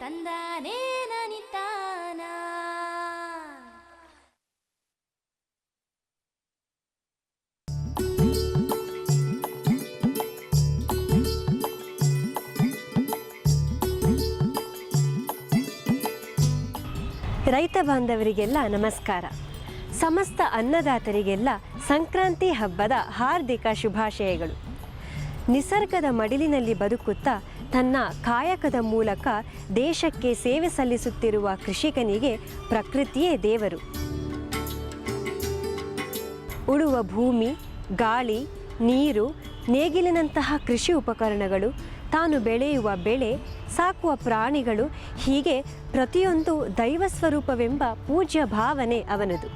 ತಂದಾನೇ ನನಿತಾನ ರೈತ ಬಾಂಧವರಿಗೆಲ್ಲ ನಮಸ್ಕಾರ. ಸಮಸ್ತ ಅನ್ನದಾತರಿಗೆಲ್ಲ ಸಂಕ್ರಾಂತಿ ಹಬ್ಬದ ಹಾರ್ದಿಕ ಶುಭಾಶಯಗಳು. ನಿಸರ್ಗದ ಮಡಿಲಿನಲ್ಲಿ ಬದುಕುತ್ತಾ ತನ್ನ ಕಾಯಕದ ಮೂಲಕ ದೇಶಕ್ಕೆ ಸೇವೆ ಸಲ್ಲಿಸುತ್ತಿರುವ ಕೃಷಿಕನಿಗೆ ಪ್ರಕೃತಿಯೇ ದೇವರು. ಉಳುವ ಭೂಮಿ, ಗಾಳಿ, ನೀರು, ನೇಗಿಲಿನಂತಹ ಕೃಷಿ ಉಪಕರಣಗಳು, ತಾನು ಬೆಳೆಯುವ ಬೆಳೆ, ಸಾಕುವ ಪ್ರಾಣಿಗಳು, ಹೀಗೆ ಪ್ರತಿಯೊಂದು ದೈವ ಸ್ವರೂಪವೆಂಬ ಪೂಜ್ಯ ಭಾವನೆ ಅವನದು.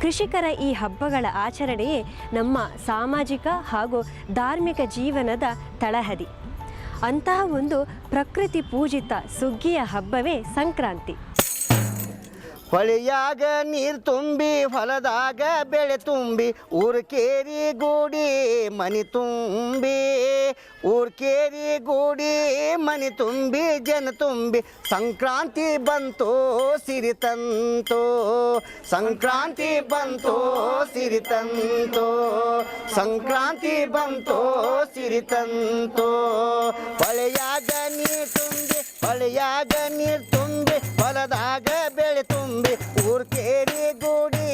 ಕೃಷಿಕರ ಈ ಹಬ್ಬಗಳ ಆಚರಣೆಯೇ ನಮ್ಮ ಸಾಮಾಜಿಕ ಹಾಗೂ ಧಾರ್ಮಿಕ ಜೀವನದ ತಳಹದಿ. ಅಂತಹ ಒಂದು ಪ್ರಕೃತಿ ಪೂಜಿತ ಸುಗ್ಗಿಯ ಹಬ್ಬವೇ ಸಂಕ್ರಾಂತಿ. ಹೊಳೆಯಾಗ ನೀರು ತುಂಬಿ, ಹೊಲದಾಗ ಬೆಳೆ ತುಂಬಿ ಊರ್ ಕೇರಿ ಗೂಡಿ ಮನಿ ತುಂಬಿ ಊರ್ ಕೇರಿ ಗೂಡಿ ಮನಿ ತುಂಬಿ, ಜನ ತುಂಬಿ, ಸಂಕ್ರಾಂತಿ ಬಂತು, ಸಿರಿ ತಂತು. ಸಂಕ್ರಾಂತಿ ಬಂತು, ಸಿರಿ ತಂತು. ಸಂಕ್ರಾಂತಿ ಬಂತು, ಸಿರಿ ತಂತು. ಹೊಳೆಯಾಗ ನೀರು ತುಂಬಿ, ಹೊಳೆಯಾಗ ನೀರು ತುಂಬಿ, ಹೊಲದಾಗ ಬೆಳೆ ತುಂಬಿ ಊರ್ ಕೇರಿ ಗೂಡಿ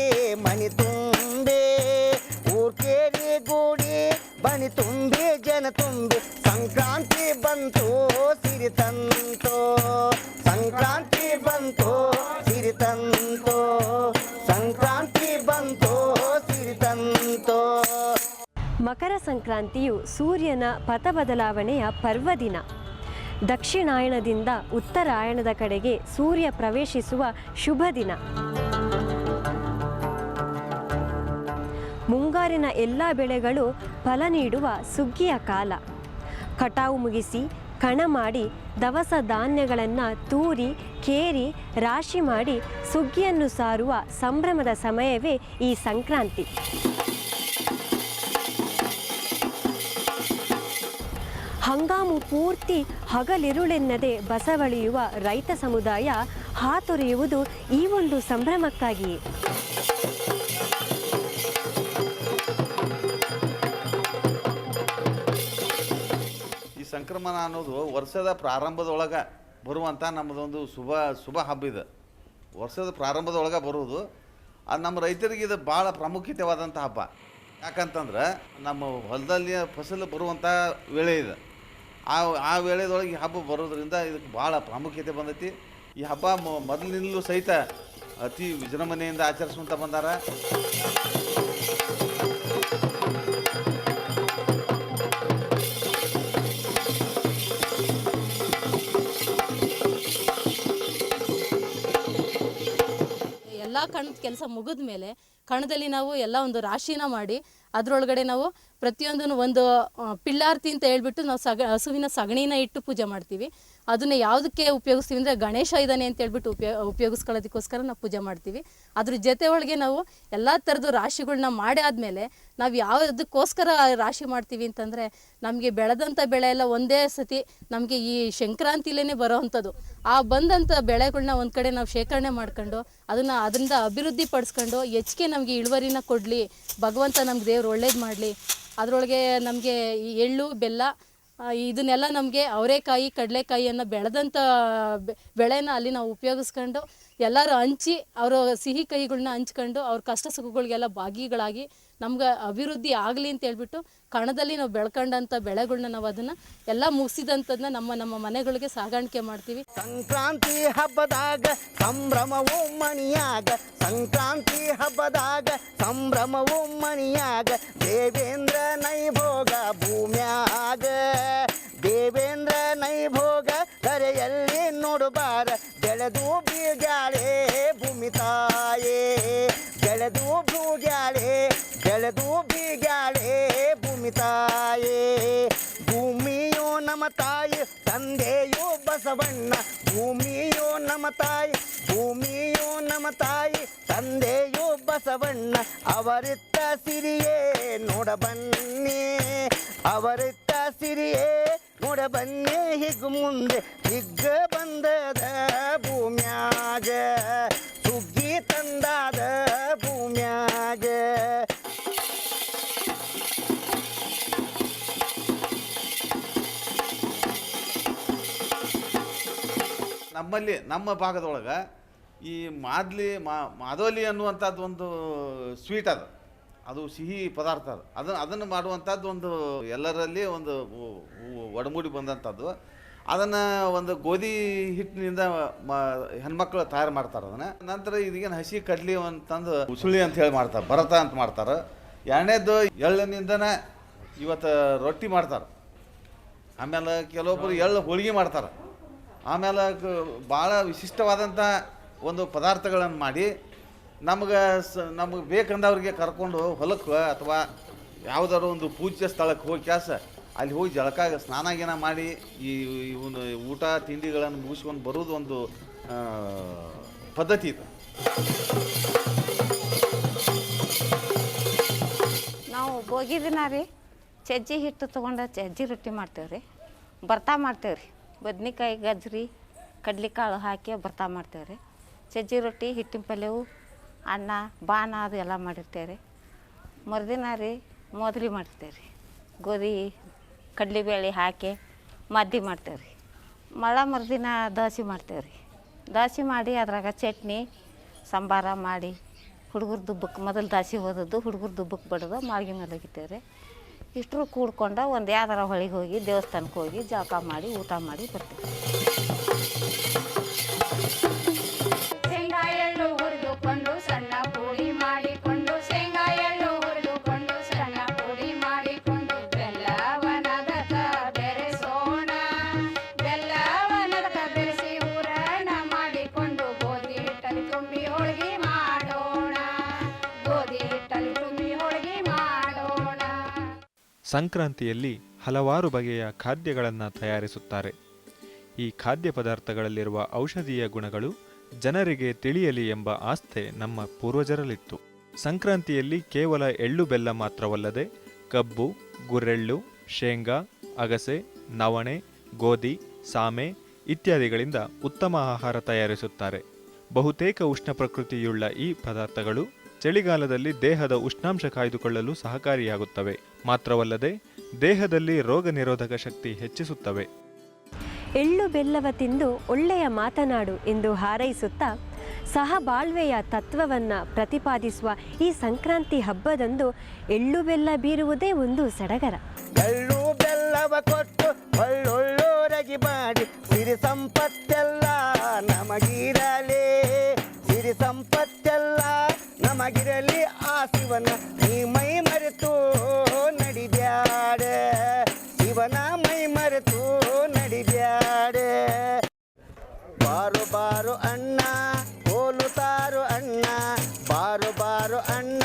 ಮನಿ ತುಂಬಿ ಊರ್ ಕೇರಿ ಗೂಡಿ ಬನಿ ತುಂಬಿ ಜನ ತುಂಬಿ ಸಂಕ್ರಾಂತಿ ಬಂತು ಸಿರಿ ತಂತು ಸಂಕ್ರಾಂತಿ ಬಂತು ಸಿರಿ ತಂತು ಸಂಕ್ರಾಂತಿ ಬಂತು ಸಿರಿ ತಂತು ಮಕರ ಸಂಕ್ರಾಂತಿಯು ಸೂರ್ಯನ ಪಥ ಬದಲಾವಣೆಯ ಪರ್ವದಿನ ದಕ್ಷಿಣಾಯಣದಿಂದ ಉತ್ತರಾಯಣದ ಕಡೆಗೆ ಸೂರ್ಯ ಪ್ರವೇಶಿಸುವ ಶುಭ ದಿನ. ಮುಂಗಾರಿನ ಎಲ್ಲ ಬೆಳೆಗಳು ಫಲ ನೀಡುವ ಸುಗ್ಗಿಯ ಕಾಲ. ಕಟಾವು ಮುಗಿಸಿ ಕಣ ಮಾಡಿ ದವಸ ಧಾನ್ಯಗಳನ್ನು ತೂರಿ, ಕೇರಿ, ರಾಶಿ ಮಾಡಿ ಸುಗ್ಗಿಯನ್ನು ಸಾರುವ ಸಂಭ್ರಮದ ಸಮಯವೇ ಈ ಸಂಕ್ರಾಂತಿ. ಹಂಗಾಮು ಪೂರ್ತಿ ಹಗಲಿರುಳೆನ್ನದೆ ಬಸವಳಿಯುವ ರೈತ ಸಮುದಾಯ ಹಾತೊರೆಯುವುದು ಈ ಒಂದು ಸಂಭ್ರಮಕ್ಕಾಗಿ ಈ ಸಂಕ್ರಮಣ ಅನ್ನೋದು ವರ್ಷದ ಪ್ರಾರಂಭದೊಳಗೆ ಬರುವಂಥ ನಮ್ಮದೊಂದು ಶುಭ ಶುಭ ಹಬ್ಬ ಇದು. ವರ್ಷದ ಪ್ರಾರಂಭದೊಳಗೆ ಬರುವುದು. ಅದು ನಮ್ಮ ರೈತರಿಗೆ ಇದು ಭಾಳ ಪ್ರಾಮುಖ್ಯತೆವಾದಂಥ ಹಬ್ಬ. ಯಾಕಂತಂದ್ರೆ ನಮ್ಮ ಹೊಲದಲ್ಲಿ ಫಸಲು ಬರುವಂಥ ವೇಳೆ ಇದು. ಆ ಆ ವೇಳೆದೊಳಗೆ ಈ ಹಬ್ಬ ಬರೋದ್ರಿಂದ ಇದಕ್ಕೆ ಭಾಳ ಪ್ರಾಮುಖ್ಯತೆ ಬಂದೈತಿ. ಈ ಹಬ್ಬ ಮೊದಲಿನಿಂದಲೂ ಸಹಿತ ಅತಿ ವಿಜೃಂಭಣೆಯಿಂದ ಆಚರಿಸುವಂತ ಬಂದಾರ. ಎಲ್ಲ ಕಣದ ಕೆಲಸ ಮುಗಿದ ಮೇಲೆ ಕಣದಲ್ಲಿ ನಾವು ಎಲ್ಲ ಒಂದು ರಾಶಿನ ಮಾಡಿ ಅದರೊಳಗಡೆ ನಾವು ಪ್ರತಿಯೊಂದನ್ನು ಒಂದು ಪಿಲ್ಲಾರ್ತಿ ಅಂತ ಹೇಳ್ಬಿಟ್ಟು ನಾವು ಸಗ, ಹಸುವಿನ ಸಗಣಿನ ಇಟ್ಟು ಪೂಜೆ ಮಾಡ್ತೀವಿ. ಅದನ್ನ ಯಾವುದಕ್ಕೆ ಉಪಯೋಗಿಸ್ತೀವಿ ಅಂದರೆ ಗಣೇಶ ಇದ್ದಾನೆ ಅಂತ ಹೇಳ್ಬಿಟ್ಟು ಉಪಯೋ, ಉಪಯೋಗಿಸ್ಕೊಳ್ಳೋದಕ್ಕೋಸ್ಕರ ನಾವು ಪೂಜೆ ಮಾಡ್ತೀವಿ. ಅದ್ರ ಜೊತೆ ಒಳಗೆ ನಾವು ಎಲ್ಲ ಥರದ್ದು ರಾಶಿಗಳನ್ನ ಮಾಡಿ ಆದಮೇಲೆ ನಾವು ಯಾವುದಕ್ಕೋಸ್ಕರ ರಾಶಿ ಮಾಡ್ತೀವಿ ಅಂತಂದರೆ ನಮಗೆ ಬೆಳೆದಂಥ ಬೆಳೆ ಎಲ್ಲ ಒಂದೇ ಸತಿ ನಮಗೆ ಈ ಸಂಕ್ರಾಂತಿಲೇ ಬರೋವಂಥದ್ದು. ಆ ಬಂದಂಥ ಬೆಳೆಗಳನ್ನ ಒಂದು ಕಡೆ ನಾವು ಶೇಖರಣೆ ಮಾಡ್ಕೊಂಡು ಅದನ್ನು ಅದರಿಂದ ಅಭಿವೃದ್ಧಿ ಪಡಿಸ್ಕೊಂಡು ಹೆಚ್ಚಿಗೆ ನಮಗೆ ಇಳುವರಿನ ಕೊಡಲಿ, ಭಗವಂತ ನಮ್ಗೆ ದೇವ್ರು ಒಳ್ಳೇದು ಮಾಡಲಿ ಅದರೊಳಗೆ ನಮಗೆ ಈ ಎಳ್ಳು ಬೆಲ್ಲ ಇದನ್ನೆಲ್ಲ ನಮಗೆ ಅವರೆಕಾಯಿ ಕಡಲೆಕಾಯಿಯನ್ನು ಬೆಳೆದಂಥ ಬೆಳೆನ ಅಲ್ಲಿ ನಾವು ಉಪಯೋಗಿಸ್ಕೊಂಡು ಎಲ್ಲರೂ ಹಂಚಿ ಅವರ ಸಿಹಿ ಕೈಗಳನ್ನ ಹಂಚ್ಕೊಂಡು ಅವ್ರ ಕಷ್ಟ ಸುಖಗಳಿಗೆಲ್ಲ ಭಾಗಿಗಳಾಗಿ ನಮ್ಗೆ ಅಭಿವೃದ್ಧಿ ಆಗಲಿ ಅಂತ ಹೇಳ್ಬಿಟ್ಟು ಕಣದಲ್ಲಿ ನಾವು ಬೆಳ್ಕೊಂಡಂಥ ಬೆಳೆಗಳನ್ನ ನಾವು ಅದನ್ನು ಎಲ್ಲ ಮುಗಿಸಿದಂಥದ್ದನ್ನ ನಮ್ಮ ನಮ್ಮ ಮನೆಗಳಿಗೆ ಸಾಗಾಣಿಕೆ ಮಾಡ್ತೀವಿ. ಸಂಕ್ರಾಂತಿ ಹಬ್ಬದಾಗ ಸಂಭ್ರಮವು ಮಣಿಯಾಗ. ಸಂಕ್ರಾಂತಿ ಹಬ್ಬದಾಗ ಸಂಭ್ರಮವು ಮಣಿಯಾಗ. ದೇವೇಂದ್ರ ನೈಭೋಗ ಭೂಮ್ಯಾಗ. ದೇವೇಂದ್ರ ನೈಭೋಗ ಕರೆಯಲ್ಲಿ ನೋಡಬಾರ, ಬೆಳೆದು ಬೀಗಾಳೆ ಭೂಮಿ ತಾಯೇ. ಬೆಳೆದು ಬೂಗ್ಯಾಳೆ ಬೆಳೆದು ಬೀಗಾಳೆ ಭೂಮಿ ತಾಯೇ. ಭೂಮಿಯೋ ನಮ್ಮ ತಾಯಿ, ತಂದೆಯೋ ಬಸವಣ್ಣ. ಭೂಮಿಯೋ ನಮ್ಮ ತಾಯಿ, ಭೂಮಿಯೋ ನಮ್ಮ ತಾಯಿ, ತಂದೆಯೋ ಬಸವಣ್ಣ. ಅವರಿತ್ತ ಸಿರಿಯೇ ನೋಡಬನ್ನಿ, ಅವರಿತ್ತ ಸಿರಿಯೇ ನೋಡ ಬನ್ನಿ ಹಿಗ್ ಮುಂದೆ ಹಿಗ್ಗ ಬಂದದ ಭೂಮ್ಯಾಗ. ಸುಗ್ಗಿ ತಂದಾದ ಭೂಮ್ಯಾಗ. ನಮ್ಮಲ್ಲಿ, ನಮ್ಮ ಭಾಗದೊಳಗೆ ಈ ಮಾದ್ಲಿ ಮಾದೋಲಿ ಅನ್ನುವಂಥದ್ದು ಒಂದು ಸ್ವೀಟ್ ಅದು. ಅದು ಸಿಹಿ ಪದಾರ್ಥ ಅದು. ಅದನ್ನು ಅದನ್ನು ಮಾಡುವಂಥದ್ದು ಒಂದು ಎಲ್ಲರಲ್ಲಿ ಒಂದು ಒಡಮೂಡಿ ಬಂದಂಥದ್ದು. ಅದನ್ನು ಒಂದು ಗೋಧಿ ಹಿಟ್ಟಿನಿಂದ ಮ, ಹೆಣ್ಮಕ್ಳು ತಯಾರು ಮಾಡ್ತಾರೆ ಅದನ್ನು. ನಂತರ ಇದಿಗೇನು ಹಸಿ ಕಡ್ಲಿ ಅಂತಂದು ಉಸುಳಿ ಅಂತ ಹೇಳಿ ಮಾಡ್ತಾರೆ, ಭರತ ಅಂತ ಮಾಡ್ತಾರೆ. ಎರಡನೇದು ಎಳ್ಳಿನಿಂದನೇ ಇವತ್ತು ರೊಟ್ಟಿ ಮಾಡ್ತಾರೆ. ಆಮೇಲೆ ಕೆಲವೊಬ್ಬರು ಎಳ್ಳು ಹೋಳಿಗೆ ಮಾಡ್ತಾರೆ. ಆಮೇಲೆ ಭಾಳ ವಿಶಿಷ್ಟವಾದಂಥ ಒಂದು ಪದಾರ್ಥಗಳನ್ನು ಮಾಡಿ ನಮ್ಗೆ ಸ, ನಮಗೆ ಬೇಕಂದವ್ರಿಗೆ ಕರ್ಕೊಂಡು ಹೊಲಕ್ಕೆ ಅಥವಾ ಯಾವುದಾದ್ರು ಒಂದು ಪೂಜ್ಯ ಸ್ಥಳಕ್ಕೆ ಹೋಗಿ ಕ್ಯಾಸ ಅಲ್ಲಿ ಹೋಗಿ ಜಳಕ ಸ್ನಾನ ಗೀನ ಮಾಡಿ, ಈ ಇವನು ಊಟ ತಿಂಡಿಗಳನ್ನು ಮುಗಿಸ್ಕೊಂಡು ಬರೋದು ಒಂದು ಪದ್ಧತಿ ಇದು. ನಾವು ಭೋಗಿ ದಿನ ರೀ, ಚಜ್ಜಿ ಹಿಟ್ಟು ತೊಗೊಂಡು ಚಜ್ಜಿ ರೊಟ್ಟಿ ಮಾಡ್ತೇವೆ ರೀ. ಬರ್ತಾ ಮಾಡ್ತೇವೆ ರೀ. ಬದ್ನಿಕಾಯಿ, ಗಜ್ರಿ, ಕಡ್ಲಿಕಾಳು ಹಾಕಿ ಬರ್ತಾ ಮಾಡ್ತೇವೆ ರೀ. ಚಜ್ಜಿ ರೊಟ್ಟಿ ಹಿಟ್ಟಿನ ಪಲ್ಯವು ಅನ್ನ ಬಾನ ಅದು ಎಲ್ಲ ಮಾಡಿರ್ತೇವೆ ರೀ. ಮರುದಿನ ರೀ ಮೊದಲಿ ಮಾಡಿರ್ತೇವೆ ರೀ. ಗೋಧಿ, ಕಡ್ಲಿಬೇಳೆ ಹಾಕಿ ಮದ್ದಿ ಮಾಡ್ತೇವೆ ರೀ. ಮಳ ಮರುದಿನ ದೋಸೆ ಮಾಡ್ತೇವೆ ರೀ. ದೋಸೆ ಮಾಡಿ ಅದ್ರಾಗ ಚಟ್ನಿ, ಸಾಂಬಾರ ಮಾಡಿ ಹುಡುಗರು ದುಬ್ಬಕ್ಕೆ ಮೊದಲು ದಾಸಿ ಹೋದದ್ದು ಹುಡುಗರು ದುಬ್ಬಕ್ಕೆ ಬಡ್ದು ಮಾಳ್ಗಿ ಮೇಲೆ ಒಗಿತೇವೆ ರೀ. ಇಷ್ಟರು ಕೂಡ್ಕೊಂಡು ಒಂದು ಯಾವ್ದಾರ ಹೊಳಿಗೆ ಹೋಗಿ ದೇವಸ್ಥಾನಕ್ಕೆ ಹೋಗಿ ಜಳಕ ಮಾಡಿ ಊಟ ಮಾಡಿ ಬರ್ತೀವಿ ಸಂಕ್ರಾಂತಿಯಲ್ಲಿ ಹಲವಾರು ಬಗೆಯ ಖಾದ್ಯಗಳನ್ನು ತಯಾರಿಸುತ್ತಾರೆ. ಈ ಖಾದ್ಯ ಪದಾರ್ಥಗಳಲ್ಲಿರುವ ಔಷಧೀಯ ಗುಣಗಳು ಜನರಿಗೆ ತಿಳಿಯಲಿ ಎಂಬ ಆಸ್ಥೆ ನಮ್ಮ ಪೂರ್ವಜರಲ್ಲಿತ್ತು. ಸಂಕ್ರಾಂತಿಯಲ್ಲಿ ಕೇವಲ ಎಳ್ಳು ಬೆಲ್ಲ ಮಾತ್ರವಲ್ಲದೆ ಕಬ್ಬು, ಗುರೆಳ್ಳು, ಶೇಂಗಾ, ಅಗಸೆ, ನವಣೆ, ಗೋಧಿ, ಸಾಮೆ ಇತ್ಯಾದಿಗಳಿಂದ ಉತ್ತಮ ಆಹಾರ ತಯಾರಿಸುತ್ತಾರೆ. ಬಹುತೇಕ ಉಷ್ಣ ಪ್ರಕೃತಿಯುಳ್ಳ ಈ ಪದಾರ್ಥಗಳು ಚಳಿಗಾಲದಲ್ಲಿ ದೇಹದ ಉಷ್ಣಾಂಶ ಕಾಯ್ದುಕೊಳ್ಳಲು ಸಹಕಾರಿಯಾಗುತ್ತವೆ. ಮಾತ್ರವಲ್ಲದೆ ದೇಹದಲ್ಲಿ ರೋಗ ನಿರೋಧಕ ಶಕ್ತಿ ಹೆಚ್ಚಿಸುತ್ತವೆ. ಎಳ್ಳು ಬೆಲ್ಲವ ತಿಂದು ಒಳ್ಳೆಯ ಮಾತನಾಡು ಎಂದು ಹಾರೈಸುತ್ತಾ ಸಹಬಾಳ್ವೆಯ ತತ್ವವನ್ನು ಪ್ರತಿಪಾದಿಸುವ ಈ ಸಂಕ್ರಾಂತಿ ಹಬ್ಬದಂದು ಎಳ್ಳು ಬೆಲ್ಲ ಬೀರುವುದೇ ಒಂದು ಸಡಗರ. ಎಳ್ಳು ಬೆಲ್ಲವ ಕೊಟ್ಟು ಒಳ್ಳೊಳ್ಳೋರಗಿ ಮಾಡಿ ಸಿರಿ ಸಂಪತ್ತೆಲ್ಲ ನಮಗಿರಲೇ. ಸಿರಿ ಸಂಪತ್ತೆಲ್ಲ ನಮಗಿರಲಿ ಆ ಶಿವನ. ನೀ ಮೈ ಮರೆತು ನಡಿದ್ಯಾಡ ಶಿವನ ಮೈ ಮರೆತು ನಡಿದ್ಯಾಡ ಬಾರು ಬಾರು ಅಣ್ಣ ಹೋಲುತ್ತಾರು ಅಣ್ಣ. ಬಾರು ಬಾರು ಅಣ್ಣ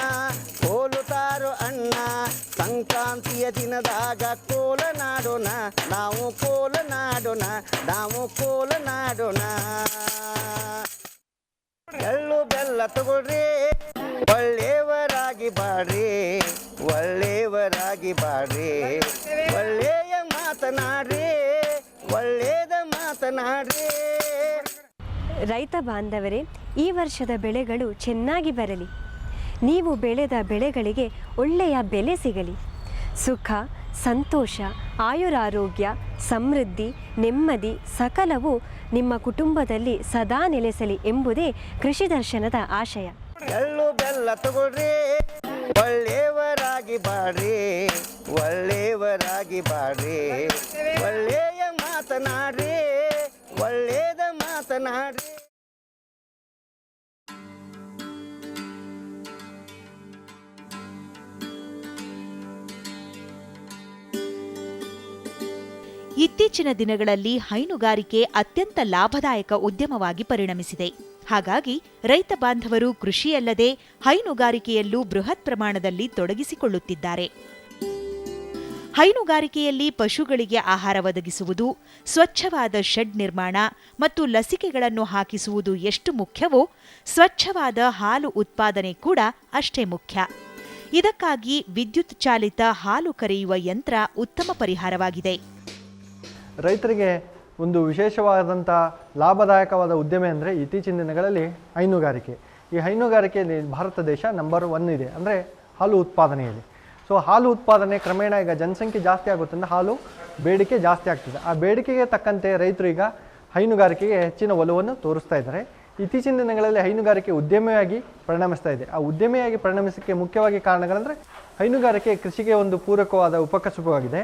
ಹೋಲುತ್ತಾರು ಅಣ್ಣ. ಸಂಕ್ರಾಂತಿಯ ದಿನದಾಗ ಕೋಲನಾಡೋಣ ನಾವು ಕೋಲನಾಡೋಣ ನಾವು ಕೋಲನಾಡೋಣ ಎಳ್ಳು ಬೆಲ್ಲ ತಗೊಳ್ರಿ. ಒಳ್ಳೆಯವರಾಗಿ ಬಾಡ್ರಿ ಒಳ್ಳೆಯವರಾಗಿ ಬಾಡ್ರಿ. ಒಳ್ಳೆಯ ಮಾತನಾಡ್ರಿ ಒಳ್ಳೆಯದ ಮಾತನಾಡ್ರಿ. ರೈತ ಬಾಂಧವರೇ ಈ ವರ್ಷದ ಬೆಳೆಗಳು ಚೆನ್ನಾಗಿ ಬರಲಿ. ನೀವು ಬೆಳೆದ ಬೆಳೆಗಳಿಗೆ ಒಳ್ಳೆಯ ಬೆಲೆ ಸಿಗಲಿ. ಸುಖ ಸಂತೋಷ ಆಯುರಾರೋಗ್ಯ ಸಮೃದ್ಧಿ ನೆಮ್ಮದಿ ಸಕಲವು ನಿಮ್ಮ ಕುಟುಂಬದಲ್ಲಿ ಸದಾ ನೆಲೆಸಲಿ ಎಂಬುದೇ ಕೃಷಿ ದರ್ಶನದ ಆಶಯ. ಎಳ್ಳು ಬೆಲ್ಲ ತಗೊಳ್ರಿ. ಒಳ್ಳೆಯವರಾಗಿ ಬಾಡ್ರಿ ಒಳ್ಳೆಯವರಾಗಿ ಬಾಡ್ರಿ ಒಳ್ಳೆಯ ಮಾತನಾಡ್ರಿ. ಒಳ್ಳೆಯದ ಮಾತನಾಡ್ರಿ. ಇತ್ತೀಚಿನ ದಿನಗಳಲ್ಲಿ ಹೈನುಗಾರಿಕೆ ಅತ್ಯಂತ ಲಾಭದಾಯಕ ಉದ್ಯಮವಾಗಿ ಪರಿಣಮಿಸಿದೆ. ಹಾಗಾಗಿ ರೈತ ಬಾಂಧವರು ಕೃಷಿಯಲ್ಲದೆ ಹೈನುಗಾರಿಕೆಯಲ್ಲೂ ಬೃಹತ್ ಪ್ರಮಾಣದಲ್ಲಿ ತೊಡಗಿಸಿಕೊಳ್ಳುತ್ತಿದ್ದಾರೆ. ಹೈನುಗಾರಿಕೆಯಲ್ಲಿ ಪಶುಗಳಿಗೆ ಆಹಾರ ಒದಗಿಸುವುದು, ಸ್ವಚ್ಛವಾದ ಶೆಡ್ ನಿರ್ಮಾಣ ಮತ್ತು ಲಸಿಕೆಗಳನ್ನು ಹಾಕಿಸುವುದು ಎಷ್ಟು ಮುಖ್ಯವೋ, ಸ್ವಚ್ಛವಾದ ಹಾಲು ಉತ್ಪಾದನೆ ಕೂಡ ಅಷ್ಟೇ ಮುಖ್ಯ. ಇದಕ್ಕಾಗಿ ವಿದ್ಯುತ್ ಚಾಲಿತ ಹಾಲು ಕರೆಯುವ ಯಂತ್ರ ಉತ್ತಮ ಪರಿಹಾರವಾಗಿದೆ. ರೈತರಿಗೆ ಒಂದು ವಿಶೇಷವಾದಂಥ ಲಾಭದಾಯಕವಾದ ಉದ್ಯಮ ಅಂದರೆ ಇತ್ತೀಚಿನ ದಿನಗಳಲ್ಲಿ ಹೈನುಗಾರಿಕೆ. ಈ ಹೈನುಗಾರಿಕೆಯಲ್ಲಿ ಭಾರತ ದೇಶ ನಂಬರ್ ಒನ್ ಇದೆ. ಅಂದರೆ ಹಾಲು ಉತ್ಪಾದನೆಯಲ್ಲಿ. ಸೊ ಹಾಲು ಉತ್ಪಾದನೆ ಕ್ರಮೇಣ ಈಗ ಜನಸಂಖ್ಯೆ ಜಾಸ್ತಿ ಆಗುತ್ತಂದ್ರೆ ಹಾಲು ಬೇಡಿಕೆ ಜಾಸ್ತಿ ಆಗ್ತದೆ. ಆ ಬೇಡಿಕೆಗೆ ತಕ್ಕಂತೆ ರೈತರು ಈಗ ಹೈನುಗಾರಿಕೆಗೆ ಹೆಚ್ಚಿನ ಒಲವನ್ನು ತೋರಿಸ್ತಾ ಇದ್ದಾರೆ. ಇತ್ತೀಚಿನ ದಿನಗಳಲ್ಲಿ ಹೈನುಗಾರಿಕೆ ಉದ್ಯಮಿಯಾಗಿ ಪರಿಣಮಿಸ್ತಾ ಇದೆ. ಆ ಉದ್ಯಮಿಯಾಗಿ ಪರಿಣಮಿಸಕ್ಕೆ ಮುಖ್ಯವಾಗಿ ಕಾರಣಗಳಂದರೆ ಹೈನುಗಾರಿಕೆ ಕೃಷಿಗೆ ಒಂದು ಪೂರಕವಾದ ಉಪಕಸುಬವಾಗಿದೆ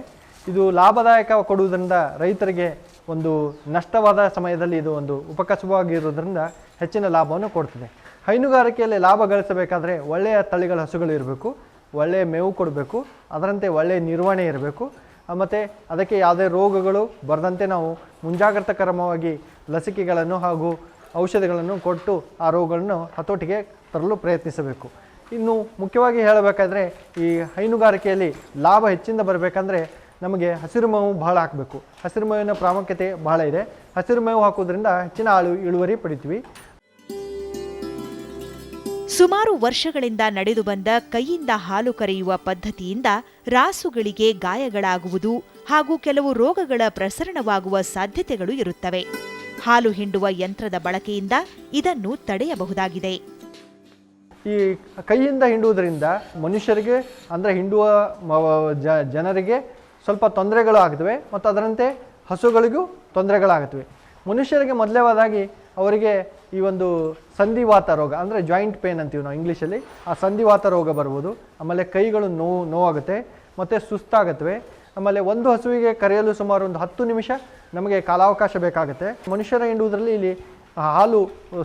ಇದು ಲಾಭದಾಯಕ ಕೊಡುವುದರಿಂದ ರೈತರಿಗೆ ಒಂದು ನಷ್ಟವಾದ ಸಮಯದಲ್ಲಿ ಇದು ಒಂದು ಉಪಕಸುಬವಾಗಿರೋದ್ರಿಂದ ಹೆಚ್ಚಿನ ಲಾಭವನ್ನು ಕೊಡ್ತದೆ. ಹೈನುಗಾರಿಕೆಯಲ್ಲಿ ಲಾಭ ಗಳಿಸಬೇಕಾದ್ರೆ ಒಳ್ಳೆಯ ತಳಿಗಳ ಹಸುಗಳು ಇರಬೇಕು, ಒಳ್ಳೆಯ ಮೇವು ಕೊಡಬೇಕು, ಅದರಂತೆ ಒಳ್ಳೆಯ ನಿರ್ವಹಣೆ ಇರಬೇಕು. ಮತ್ತು ಅದಕ್ಕೆ ಯಾವುದೇ ರೋಗಗಳು ಬರದಂತೆ ನಾವು ಮುಂಜಾಗ್ರತಾ ಕ್ರಮವಾಗಿ ಲಸಿಕೆಗಳನ್ನು ಹಾಗೂ ಔಷಧಿಗಳನ್ನು ಕೊಟ್ಟು ಆ ರೋಗಗಳನ್ನು ಹತೋಟಿಗೆ ತರಲು ಪ್ರಯತ್ನಿಸಬೇಕು. ಇನ್ನು ಮುಖ್ಯವಾಗಿ ಹೇಳಬೇಕಾದ್ರೆ ಈ ಹೈನುಗಾರಿಕೆಯಲ್ಲಿ ಲಾಭ ಹೆಚ್ಚಿಂದ ಬರಬೇಕಂದ್ರೆ ನಮಗೆ ಹಸಿರು ಮೇವು ಭಾಳ ಹಾಕಬೇಕು. ಹಸಿರು ಮೇವಿನ ಪ್ರಾಮುಖ್ಯತೆ ಭಾಳ ಇದೆ. ಹಸಿರು ಮೇವು ಹಾಕೋದ್ರಿಂದ ಹೆಚ್ಚಿನ ಆಳು ಇಳುವರಿ ಪಡಿತೀವಿ. ಸುಮಾರು ವರ್ಷಗಳಿಂದ ನಡೆದು ಬಂದ ಕೈಯಿಂದ ಹಾಲು ಕರೆಯುವ ಪದ್ಧತಿಯಿಂದ ರಾಸುಗಳಿಗೆ ಗಾಯಗಳಾಗುವುದು ಹಾಗೂ ಕೆಲವು ರೋಗಗಳ ಪ್ರಸರಣವಾಗುವ ಸಾಧ್ಯತೆಗಳು ಇರುತ್ತವೆ. ಹಾಲು ಹಿಂಡುವ ಯಂತ್ರದ ಬಳಕೆಯಿಂದ ಇದನ್ನು ತಡೆಯಬಹುದಾಗಿದೆ. ಈ ಕೈಯಿಂದ ಹಿಂಡುವುದರಿಂದ ಮನುಷ್ಯರಿಗೆ ಅಂದರೆ ಹಿಂಡುವ ಜನರಿಗೆ ಸ್ವಲ್ಪ ತೊಂದರೆಗಳು ಆಗ್ತವೆ ಮತ್ತು ಅದರಂತೆ ಹಸುಗಳಿಗೂ ತೊಂದರೆಗಳಾಗುತ್ತವೆ ಮನುಷ್ಯರಿಗೆ ಮೊದಲೇವಾದಾಗಿ ಅವರಿಗೆ ಈ ಒಂದು ಸಂಧಿವಾತ ರೋಗ, ಅಂದರೆ ಜಾಯಿಂಟ್ ಪೇನ್ ಅಂತೀವಿ ನಾವು ಇಂಗ್ಲೀಷಲ್ಲಿ, ಆ ಸಂಧಿವಾತ ರೋಗ ಬರ್ಬೋದು. ಆಮೇಲೆ ಕೈಗಳು ನೋವು, ನೋವಾಗುತ್ತೆ, ಮತ್ತು ಸುಸ್ತಾಗುತ್ತವೆ. ಆಮೇಲೆ ಒಂದು ಹಸುವಿಗೆ ಕರೆಯಲು ಸುಮಾರು ಒಂದು ಹತ್ತು ನಿಮಿಷ ನಮಗೆ ಕಾಲಾವಕಾಶ ಬೇಕಾಗುತ್ತೆ. ಮನುಷ್ಯರ ಹಿಂಡುವುದರಲ್ಲಿ ಇಲ್ಲಿ ಹಾಲು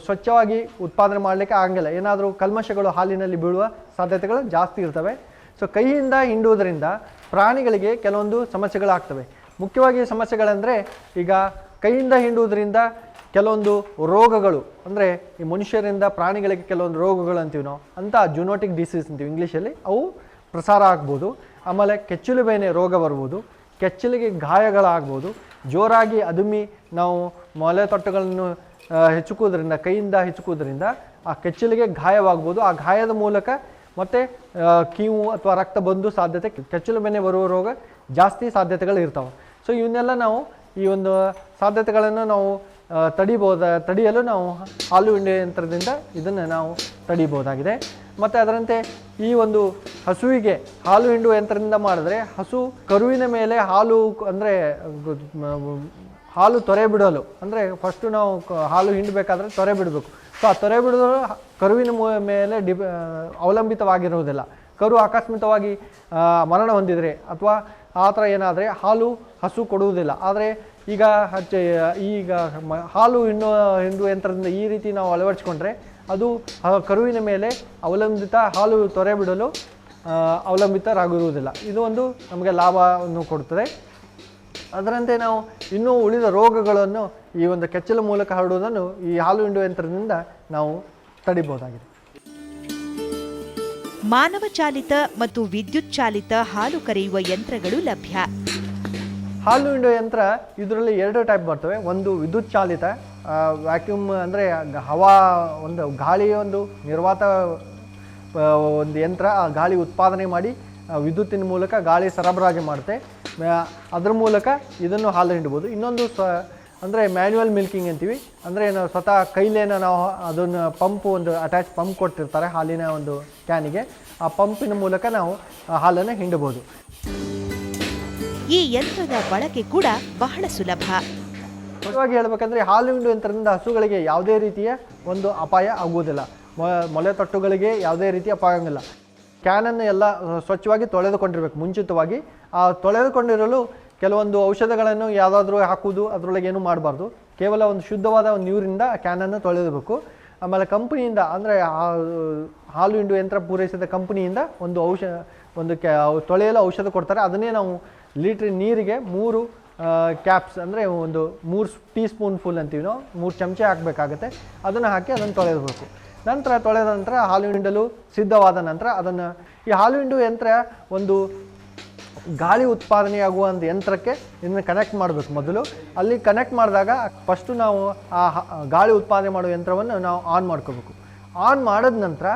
ಸ್ವಚ್ಛವಾಗಿ ಉತ್ಪಾದನೆ ಮಾಡಲಿಕ್ಕೆ ಆಗಂಗಿಲ್ಲ. ಏನಾದರೂ ಕಲ್ಮಶಗಳು ಹಾಲಿನಲ್ಲಿ ಬೀಳುವ ಸಾಧ್ಯತೆಗಳು ಜಾಸ್ತಿ ಇರ್ತವೆ. ಸೊ ಕೈಯಿಂದ ಹಿಂಡುವುದರಿಂದ ಪ್ರಾಣಿಗಳಿಗೆ ಕೆಲವೊಂದು ಸಮಸ್ಯೆಗಳಾಗ್ತವೆ. ಮುಖ್ಯವಾಗಿ ಸಮಸ್ಯೆಗಳಂದರೆ ಈಗ ಕೈಯಿಂದ ಹಿಂಡುವುದರಿಂದ ಕೆಲವೊಂದು ರೋಗಗಳು, ಅಂದರೆ ಈ ಮನುಷ್ಯರಿಂದ ಪ್ರಾಣಿಗಳಿಗೆ ಕೆಲವೊಂದು ರೋಗಗಳು ಅಂತೀವಿ ನಾವು, ಅಂತ ಜುನೋಟಿಕ್ ಡಿಸೀಸ್ ಅಂತೀವಿ ಇಂಗ್ಲೀಷಲ್ಲಿ, ಅವು ಪ್ರಸಾರ ಆಗ್ಬೋದು. ಆಮೇಲೆ ಕೆಚ್ಚಲು ಬೇನೆ ರೋಗ ಬರ್ಬೋದು, ಕೆಚ್ಚಲಿಗೆ ಗಾಯಗಳಾಗ್ಬೋದು. ಜೋರಾಗಿ ಅದುಮಿ ನಾವು ಮೊಲೆ ತೊಟ್ಟುಗಳನ್ನು ಹೆಚ್ಚುಕೋದ್ರಿಂದ ಕೈಯಿಂದ ಹೆಚ್ಚುಕೋದ್ರಿಂದ ಆ ಕೆಚ್ಚಲಿಗೆ ಗಾಯವಾಗ್ಬೋದು. ಆ ಗಾಯದ ಮೂಲಕ ಮತ್ತೆ ಕೀವು ಅಥವಾ ರಕ್ತ ಬಂದು ಸಾಧ್ಯತೆ, ಕೆಚ್ಚಲು ಮನೆ ಬರುವ ರೋಗ ಜಾಸ್ತಿ ಸಾಧ್ಯತೆಗಳು ಇರ್ತಾವೆ. ಸೊ ಇವನ್ನೆಲ್ಲ ನಾವು ಈ ಒಂದು ಸಾಧ್ಯತೆಗಳನ್ನು ನಾವು ತಡಿಬೋದ, ತಡೆಯಲು ನಾವು ಹಾಲು ಹಿಂಡಿ ಯಂತ್ರದಿಂದ ಇದನ್ನು ನಾವು ತಡಿಬೋದಾಗಿದೆ. ಮತ್ತು ಅದರಂತೆ ಈ ಒಂದು ಹಸುವಿಗೆ ಹಾಲು ಹಿಂಡುವ ಯಂತ್ರದಿಂದ ಮಾಡಿದ್ರೆ ಹಸು ಕರುವಿನ ಮೇಲೆ ಹಾಲು ಅಂದರೆ ಹಾಲು ತೊರೆ ಬಿಡಲು. ಅಂದರೆ ಫಸ್ಟು ನಾವು ಹಾಲು ಹಿಂಡಬೇಕಾದ್ರೆ ತೊರೆ ಬಿಡಬೇಕು. ಸೊ ಆ ತೊರೆ ಬಿಡೋದು ಕರುವಿನ ಮೇಲೆ ಡಿಪ ಅವಲಂಬಿತವಾಗಿರುವುದಿಲ್ಲ. ಕರು ಆಕಸ್ಮಿಕವಾಗಿ ಮರಣ ಹೊಂದಿದರೆ ಅಥವಾ ಆ ಥರ ಏನಾದರೆ ಹಾಲು ಹಸು ಕೊಡುವುದಿಲ್ಲ. ಆದರೆ ಈಗ ಈಗ ಮ- ಹಾಲು ಹಿಂಡು ಹಿಂಡು ಯಂತ್ರದಿಂದ ಈ ರೀತಿ ನಾವು ಅಳವಡಿಸ್ಕೊಂಡ್ರೆ ಅದು ಕರುವಿನ ಮೇಲೆ ಅವಲಂಬಿತ ಹಾಲು ತೊರೆ ಬಿಡಲು ಅವಲಂಬಿತರಾಗಿರುವುದಿಲ್ಲ. ಇದು ಒಂದು ನಮಗೆ ಲಾಭವನ್ನು ಕೊಡುತ್ತದೆ ಅದರಂತೆ ನಾವು ಇನ್ನೂ ಉಳಿದ ರೋಗಗಳನ್ನು ಈ ಒಂದು ಕೆಚ್ಚಲ ಮೂಲಕ ಹರಡುವುದನ್ನು ಈ ಹಾಲು ಹಿಂಡುವ ಯಂತ್ರದಿಂದ ನಾವು ತಡಿಬಹುದಾಗಿದೆ. ಮಾನವ ಚಾಲಿತ ಮತ್ತು ವಿದ್ಯುತ್ ಚಾಲಿತ ಹಾಲು ಕರೆಯುವ ಯಂತ್ರಗಳು ಲಭ್ಯ. ಹಾಲು ಹಿಂಡುವ ಯಂತ್ರ ಇದರಲ್ಲಿ ಎರಡು ಟೈಪ್ ಬರ್ತವೆ. ಒಂದು ವಿದ್ಯುತ್ ಚಾಲಿತ ವ್ಯಾಕ್ಯೂಮ್ ಅಂದರೆ ಹವಾ ಒಂದು ಗಾಳಿಯ ಒಂದು ನಿರ್ವಾತ ಒಂದು ಯಂತ್ರ ಆ ಗಾಳಿ ಉತ್ಪಾದನೆ ಮಾಡಿ ವಿದ್ಯುತ್ತಿನ ಮೂಲಕ ಗಾಳಿ ಸರಬರಾಜು ಮಾಡುತ್ತೆ. ಅದ್ರ ಮೂಲಕ ಇದನ್ನು ಹಾಲು ಹಿಂಡ್ಬೋದು. ಇನ್ನೊಂದು ಸ ಅಂದರೆ ಮ್ಯಾನ್ಯುವಲ್ ಮಿಲ್ಕಿಂಗ್ ಅಂತೀವಿ. ಅಂದರೆ ನಾವು ಸ್ವತಃ ಕೈಲೇನ ನಾವು ಅದನ್ನು ಪಂಪ್ ಒಂದು ಅಟ್ಯಾಚ್ ಪಂಪ್ ಕೊಟ್ಟಿರ್ತಾರೆ ಹಾಲಿನ ಒಂದು ಕ್ಯಾನಿಗೆ. ಆ ಪಂಪಿನ ಮೂಲಕ ನಾವು ಹಾಲನ್ನು ಹಿಂಡಬಹುದು ಈ ಯಂತ್ರದ ಬಳಕೆ ಕೂಡ ಬಹಳ ಸುಲಭ. ಮುಖ್ಯವಾಗಿ ಹೇಳಬೇಕಂದ್ರೆ ಹಾಲು ಹಿಂಡು ಯಂತ್ರದಿಂದ ಹಸುಗಳಿಗೆ ಯಾವುದೇ ರೀತಿಯ ಒಂದು ಅಪಾಯ ಆಗುವುದಿಲ್ಲ. ಮೊಳೆ ಮೊಲೆ ತೊಟ್ಟುಗಳಿಗೆ ಯಾವುದೇ ರೀತಿಯ ಅಪಾಯ ಆಗಂಗಿಲ್ಲ ಕ್ಯಾನನ್ನು ಎಲ್ಲ ಸ್ವಚ್ಛವಾಗಿ ತೊಳೆದುಕೊಂಡಿರ್ಬೇಕು. ಮುಂಚಿತವಾಗಿ ಆ ತೊಳೆದುಕೊಂಡಿರಲು ಕೆಲವೊಂದು ಔಷಧಗಳನ್ನು ಯಾವುದಾದ್ರೂ ಹಾಕುವುದು, ಅದರೊಳಗೆ ಏನೂ ಮಾಡಬಾರ್ದು. ಕೇವಲ ಒಂದು ಶುದ್ಧವಾದ ಒಂದು ನೀರಿಂದ ಕ್ಯಾನನ್ನು ತೊಳೆದಬೇಕು. ಆಮೇಲೆ ಕಂಪನಿಯಿಂದ ಅಂದರೆ ಹಾಲು ಹಿಂಡು ಯಂತ್ರ ಪೂರೈಸಿದ ಕಂಪನಿಯಿಂದ ಒಂದು ಔಷಧ ಒಂದು ಕ್ಯಾ, ತೊಳೆಯಲು ಔಷಧ ಕೊಡ್ತಾರೆ. ಅದನ್ನೇ ನಾವು ಲೀಟ್ರ್ ನೀರಿಗೆ ಮೂರು ಕ್ಯಾಪ್ಸ್ ಅಂದರೆ ಒಂದು ಮೂರು ಟೀ ಸ್ಪೂನ್ ಫುಲ್ ಅಂತೀವಿ ನಾವು. ಮೂರು ಚಮಚ ಹಾಕಬೇಕಾಗತ್ತೆ. ಅದನ್ನು ಹಾಕಿ ಅದನ್ನು ತೊಳೆದಬೇಕು. ನಂತರ ತೊಳೆದ ನಂತರ ಹಾಲು ಹಿಂಡಲು ಸಿದ್ಧವಾದ ನಂತರ ಅದನ್ನು ಈ ಹಾಲು ಹಿಂಡು ಯಂತ್ರ ಒಂದು ಗಾಳಿ ಉತ್ಪಾದನೆಯಾಗುವ ಒಂದು ಯಂತ್ರಕ್ಕೆ ಇದನ್ನು ಕನೆಕ್ಟ್ ಮಾಡಬೇಕು ಮೊದಲು. ಅಲ್ಲಿ ಕನೆಕ್ಟ್ ಮಾಡಿದಾಗ ಫಸ್ಟು ನಾವು ಆ ಗಾಳಿ ಉತ್ಪಾದನೆ ಮಾಡುವ ಯಂತ್ರವನ್ನು ನಾವು ಆನ್ ಮಾಡ್ಕೋಬೇಕು. ಆನ್ ಮಾಡಿದ ನಂತರ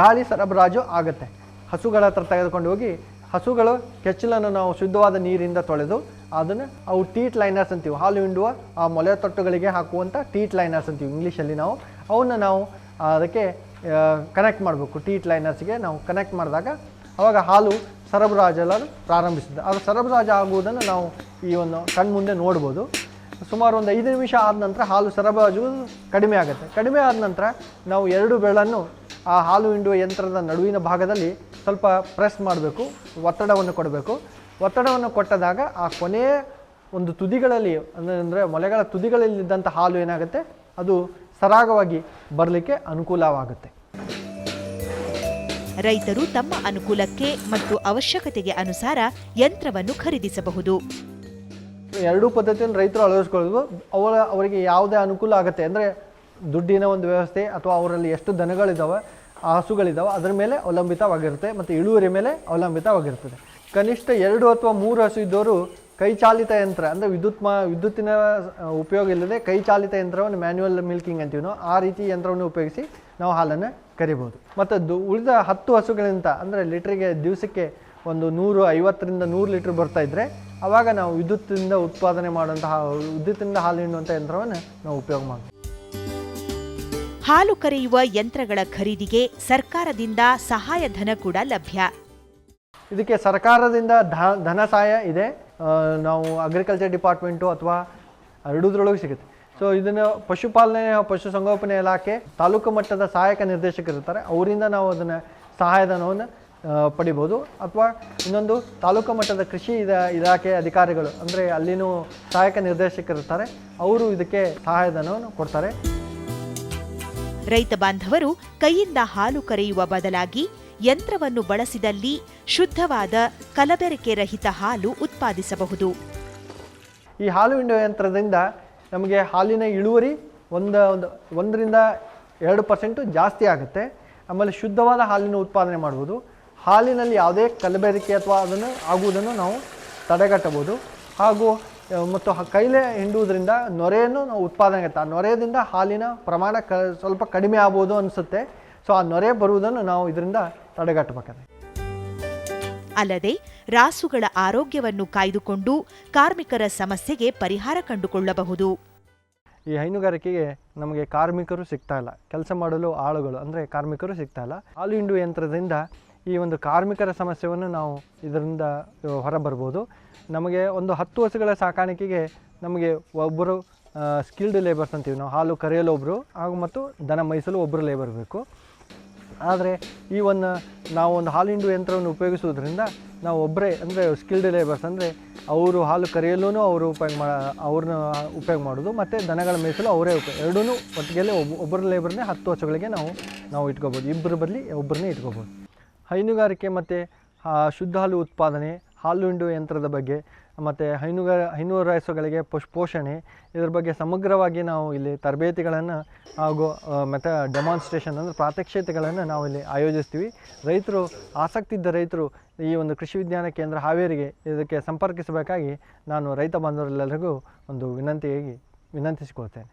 ಗಾಳಿ ಸರಬರಾಜು ಆಗುತ್ತೆ. ಹಸುಗಳ ಹತ್ರ ತೆಗೆದುಕೊಂಡು ಹೋಗಿ ಹಸುಗಳು ಕೆಚ್ಚಲನ್ನು ನಾವು ಶುದ್ಧವಾದ ನೀರಿಂದ ತೊಳೆದು ಅದನ್ನು ಅವು ಟೀಟ್ ಲೈನರ್ಸ್ ಅಂತೀವಿ. ಹಾಲು ಹಿಂಡುವ ಆ ಮೊಲೆ ತೊಟ್ಟುಗಳಿಗೆ ಹಾಕುವಂಥ ಟೀಟ್ ಲೈನರ್ಸ್ ಅಂತೀವಿ. ಇಂಗ್ಲೀಷಲ್ಲಿ ನಾವು ಅವನ್ನ ನಾವು ಅದಕ್ಕೆ ಕನೆಕ್ಟ್ ಮಾಡಬೇಕು. ಟೀಟ್ ಲೈನರ್ಸ್ಗೆ ನಾವು ಕನೆಕ್ಟ್ ಮಾಡಿದಾಗ ಅವಾಗ ಹಾಲು ಸರಬರಾಜಲು ಪ್ರಾರಂಭಿಸಿದ್ದ. ಅದು ಸರಬರಾಜು ಆಗುವುದನ್ನು ನಾವು ಈ ಒಂದು ಕಣ್ಮುಂದೆ ನೋಡ್ಬೋದು. ಸುಮಾರು ಒಂದು ಐದು ನಿಮಿಷ ಆದ ನಂತರ ಹಾಲು ಸರಬರಾಜು ಕಡಿಮೆ ಆಗುತ್ತೆ. ಕಡಿಮೆ ಆದ ನಂತರ ನಾವು ಎರಡು ಬೆಳನ್ನು ಆ ಹಾಲು ಹಿಂಡುವ ಯಂತ್ರದ ನಡುವಿನ ಭಾಗದಲ್ಲಿ ಸ್ವಲ್ಪ ಪ್ರೆಸ್ ಮಾಡಬೇಕು. ಒತ್ತಡವನ್ನು ಕೊಡಬೇಕು. ಒತ್ತಡವನ್ನು ಕೊಟ್ಟದಾಗ ಆ ಕೊನೆಯ ಒಂದು ತುದಿಗಳಲ್ಲಿ ಅಂದರೆ ಮೊಲೆಗಳ ತುದಿಗಳಲ್ಲಿದ್ದಂಥ ಹಾಲು ಏನಾಗುತ್ತೆ? ಅದು ಸರಾಗವಾಗಿ ಬರಲಿಕ್ಕೆ ಅನುಕೂಲವಾಗುತ್ತೆ. ರೈತರು ತಮ್ಮ ಅನುಕೂಲಕ್ಕೆ ಮತ್ತು ಅವಶ್ಯಕತೆಗೆ ಅನುಸಾರ ಯಂತ್ರವನ್ನು ಖರೀದಿಸಬಹುದು. ಎರಡೂ ಪದ್ಧತಿಯನ್ನು ರೈತರು ಅಳವಡಿಸ್ಕೊಳ್ಳೋದು. ಅವರ, ಅವರಿಗೆ ಯಾವುದೇ ಅನುಕೂಲ ಆಗುತ್ತೆ ಅಂದರೆ ದುಡ್ಡಿನ ಒಂದು ವ್ಯವಸ್ಥೆ ಅಥವಾ ಅವರಲ್ಲಿ ಎಷ್ಟು ದನಗಳಿದ್ದಾವೆ ಹಸುಗಳಿದ್ದಾವೆ ಅದರ ಮೇಲೆ ಅವಲಂಬಿತವಾಗಿರುತ್ತೆ ಮತ್ತು ಇಳುವರಿ ಮೇಲೆ ಅವಲಂಬಿತವಾಗಿರುತ್ತದೆ ಕನಿಷ್ಠ ಎರಡು ಅಥವಾ ಮೂರು ಹಸು ಇದ್ದವರು ಕೈಚಾಲಿತ ಯಂತ್ರ ಅಂದರೆ ವಿದ್ಯುತ್ ಮಾ, ವಿದ್ಯುತ್ತಿನ ಉಪಯೋಗ ಇಲ್ಲದೆ ಕೈಚಾಲಿತ ಯಂತ್ರವನ್ನು ಮ್ಯಾನ್ಯುವಲ್ ಮಿಲ್ಕಿಂಗ್ ಅಂತೀವಿ ನಾವು. ಆ ರೀತಿ ಯಂತ್ರವನ್ನು ಉಪಯೋಗಿಸಿ ನಾವು ಹಾಲನ್ನು ಕರಿಬೋದು. ಮತ್ತು ದು ಉಳಿದ ಹತ್ತು ಹಸುಗಳಿಂದ ಅಂದರೆ ಲೀಟ್ರಿಗೆ ದಿವಸಕ್ಕೆ ಒಂದು ನೂರು ಐವತ್ತರಿಂದ ನೂರು ಲೀಟ್ರ್ ಬರ್ತಾ ಇದ್ದರೆ ಆವಾಗ ನಾವು ವಿದ್ಯುತ್ತಿಂದ ಉತ್ಪಾದನೆ ಮಾಡುವಂತಹ ವಿದ್ಯುತ್ತಿಂದ ಹಾಲು ಹಿಂಡುವಂಥ ಯಂತ್ರವನ್ನು ನಾವು ಉಪಯೋಗ ಮಾಡ್ತೀವಿ. ಹಾಲು ಕರೆಯುವ ಯಂತ್ರಗಳ ಖರೀದಿಗೆ ಸರ್ಕಾರದಿಂದ ಸಹಾಯಧನ ಕೂಡ ಲಭ್ಯ. ಇದಕ್ಕೆ ಸರ್ಕಾರದಿಂದ ಧನ ಸಹಾಯ ಇದೆ. ನಾವು ಅಗ್ರಿಕಲ್ಚರ್ ಡಿಪಾರ್ಟ್ಮೆಂಟು ಅಥವಾ ಎರಡೂದ್ರೊಳಗೆ ಸಿಗುತ್ತೆ. ಸೊ ಇದನ್ನು ಪಶುಪಾಲನೆ ಪಶುಸಂಗೋಪನೆ ಇಲಾಖೆ ತಾಲೂಕು ಮಟ್ಟದ ಸಹಾಯಕ ನಿರ್ದೇಶಕರು ಇರ್ತಾರೆ. ಅವರಿಂದ ನಾವು ಅದನ್ನು ಸಹಾಯಧನವನ್ನು ಪಡಿಬೋದು. ಅಥವಾ ಇನ್ನೊಂದು ತಾಲೂಕು ಮಟ್ಟದ ಕೃಷಿ ಇದ ಇಲಾಖೆ ಅಧಿಕಾರಿಗಳು ಅಂದರೆ ಅಲ್ಲಿನೂ ಸಹಾಯಕ ನಿರ್ದೇಶಕರು ಇರ್ತಾರೆ. ಅವರು ಇದಕ್ಕೆ ಸಹಾಯಧನವನ್ನು ಕೊಡ್ತಾರೆ. ರೈತ ಬಾಂಧವರು ಕೈಯಿಂದ ಹಾಲು ಕರೆಯುವ ಬದಲಾಗಿ ಯಂತ್ರವನ್ನು ಬಳಸಿದಲ್ಲಿ ಶುದ್ಧವಾದ ಕಲಬೆರಕೆ ರಹಿತ ಹಾಲು ಉತ್ಪಾದಿಸಬಹುದು. ಈ ಹಾಲು ಹಿಂಡುವ ಯಂತ್ರದಿಂದ ನಮಗೆ ಹಾಲಿನ ಇಳುವರಿ ಒಂದು ಒಂದು ಒಂದರಿಂದ ಎರಡು ಪರ್ಸೆಂಟು ಜಾಸ್ತಿ ಆಗುತ್ತೆ. ಆಮೇಲೆ ಶುದ್ಧವಾದ ಹಾಲಿನ ಉತ್ಪಾದನೆ ಮಾಡ್ಬೋದು. ಹಾಲಿನಲ್ಲಿ ಯಾವುದೇ ಕಲಬೆರಕೆ ಅಥವಾ ಅದನ್ನು ಆಗುವುದನ್ನು ನಾವು ತಡೆಗಟ್ಟಬಹುದು. ಹಾಗೂ ಮತ್ತು ಕೈಲೇ ಹಿಂಡುವುದರಿಂದ ನೊರೆಯನ್ನು ನಾವು ಉತ್ಪಾದನೆ ಆಗುತ್ತೆ. ಆ ನೊರೆಯಿಂದ ಹಾಲಿನ ಪ್ರಮಾಣ ಕ, ಸ್ವಲ್ಪ ಕಡಿಮೆ ಆಗ್ಬೋದು ಅನಿಸುತ್ತೆ. ಸೊ, ಆ ನೊರೆ ಬರುವುದನ್ನು ನಾವು ಇದರಿಂದ ತಡೆಗಟ್ಟಬೇಕಾದ್ರೆ ಅಲ್ಲದೆ ರಾಸುಗಳ ಆರೋಗ್ಯವನ್ನು ಕಾಯ್ದುಕೊಂಡು ಕಾರ್ಮಿಕರ ಸಮಸ್ಯೆಗೆ ಪರಿಹಾರ ಕಂಡುಕೊಳ್ಳಬಹುದು. ಈ ಹೈನುಗಾರಿಕೆಗೆ ನಮಗೆ ಕಾರ್ಮಿಕರು ಸಿಗ್ತಾ ಇಲ್ಲ. ಕೆಲಸ ಮಾಡಲು ಆಳುಗಳು, ಅಂದರೆ ಕಾರ್ಮಿಕರು ಸಿಗ್ತಾ ಇಲ್ಲ. ಹಾಲು ಹಿಂಡು ಯಂತ್ರದಿಂದ ಈ ಒಂದು ಕಾರ್ಮಿಕರ ಸಮಸ್ಯೆಯನ್ನು ನಾವು ಇದರಿಂದ ಹೊರಬರ್ಬೋದು. ನಮಗೆ ಒಂದು ಹತ್ತು ಹಸುಗಳ ಸಾಕಾಣಿಕೆಗೆ ನಮಗೆ ಒಬ್ಬರು ಸ್ಕಿಲ್ಡ್ ಲೇಬರ್ಸ್ ಅಂತೀವಿ ನಾವು. ಹಾಲು ಕರೆಯಲು ಒಬ್ಬರು ಹಾಗೂ ಮತ್ತು ದನ ಮೈಸಲು ಒಬ್ಬರು ಲೇಬರ್ ಬೇಕು. ಆದರೆ ಈ ಒಂದು, ನಾವು ಒಂದು ಹಾಲು ಹಿಂಡು ಯಂತ್ರವನ್ನು ಉಪಯೋಗಿಸುವುದರಿಂದ ನಾವು ಒಬ್ಬರೇ ಅಂದರೆ ಸ್ಕಿಲ್ಡ್ ಲೇಬರ್ಸ್ ಅಂದರೆ ಅವರು ಹಾಲು ಕರೆಯಲು ಅವರು ಉಪಯೋಗ ಮಾ ಅವ್ರನ್ನ ಉಪಯೋಗ ಮಾಡೋದು, ಮತ್ತು ದನಗಳ ಮೇಯಿಸಲು ಅವರೇ ಉಪಯೋಗ ಎರಡೂ ಒಟ್ಟಿಗೆಲ್ಲ ಒಬ್ಬ ಒಬ್ಬರ ಲೇಬರ್ನೇ ಹತ್ತು ವರ್ಷಗಳಿಗೆ ನಾವು ನಾವು ಇಟ್ಕೋಬೋದು ಇಬ್ಬರು ಬದಲಿ ಒಬ್ಬರನ್ನೇ ಇಟ್ಕೋಬೋದು. ಹೈನುಗಾರಿಕೆ ಮತ್ತು ಶುದ್ಧ ಹಾಲು ಉತ್ಪಾದನೆ, ಹಾಲು ಹಿಂಡು ಯಂತ್ರದ ಬಗ್ಗೆ ಮತ್ತು ಹೈನುಗಾರ ಹೈನೂರು ರಾಸುಗಳಿಗೆ ಪೋಷ್, ಪೋಷಣೆ. ಇದ್ರ ಬಗ್ಗೆ ಸಮಗ್ರವಾಗಿ ನಾವು ಇಲ್ಲಿ ತರಬೇತಿಗಳನ್ನು ಹಾಗೂ ಮತ್ತು ಡೆಮಾನ್ಸ್ಟ್ರೇಷನ್ ಅಂದರೆ ಪ್ರಾತ್ಯಕ್ಷಿತೆಗಳನ್ನು ನಾವು ಇಲ್ಲಿ ಆಯೋಜಿಸ್ತೀವಿ. ರೈತರು ಆಸಕ್ತಿ ಇದ್ದ ರೈತರು ಈ ಒಂದು ಕೃಷಿ ವಿಜ್ಞಾನ ಕೇಂದ್ರ ಹಾವೇರಿಗೆ ಇದಕ್ಕೆ ಸಂಪರ್ಕಿಸಬೇಕಾಗಿ ನಾನು ರೈತ ಬಾಂಧವರೆಲ್ಲರಿಗೂ ಒಂದು ವಿನಂತಿಯಾಗಿ ವಿನಂತಿಸಿಕೊಳ್ತೇನೆ.